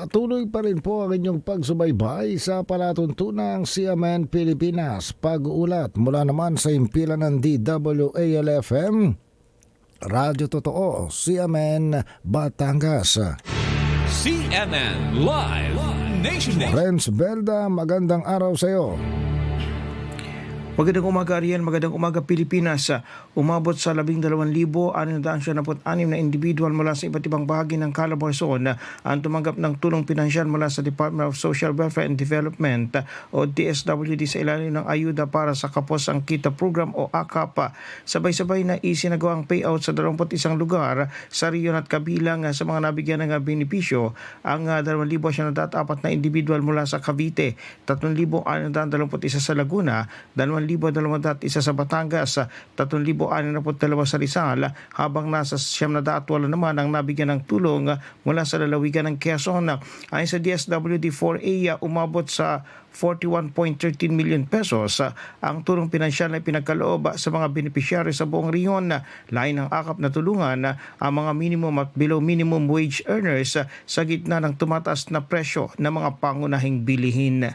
Patuloy pa rin po ang inyong pagsubaybay sa palatuntunang CMN Pilipinas. Pag-uulat mula naman sa impilan ng DWALFM, Radyo Totoo, CMN Batangas. CNN Live Nationwide. Renz Belda, magandang araw sa iyo. Magandang umaga Ariel, magandang umaga Pilipinas. Umabot sa 12,696 na individual mula sa iba't ibang bahagi ng Calabarzon ang tumanggap ng tulong pinansyal mula sa Department of Social Welfare and Development o DSWD sa ilalim ng Ayuda para sa Kapos ang Kita Program o AKAP. Sabay-sabay na isinagawa ang payout sa 21 lugar sa riyon at kabilang sa mga nabigyan ng benepisyo ang ah, 2,904 na individual mula sa Cavite, 3,621 sa Laguna, 2,201 sa Batangas, 3,662 sa Rizal, habang nasa 708 naman ang nabigyan ng tulong mula sa lalawigan ng Quezon. Ayon sa DSWD-4A, umabot sa 41.13 million pesos ang tulong pinansyal na pinagkaloob sa mga benepisyaryo sa buong riyon. Lain ng akap na tulungan ang mga minimum at below minimum wage earners sa gitna ng tumataas na presyo ng mga pangunahing bilihin.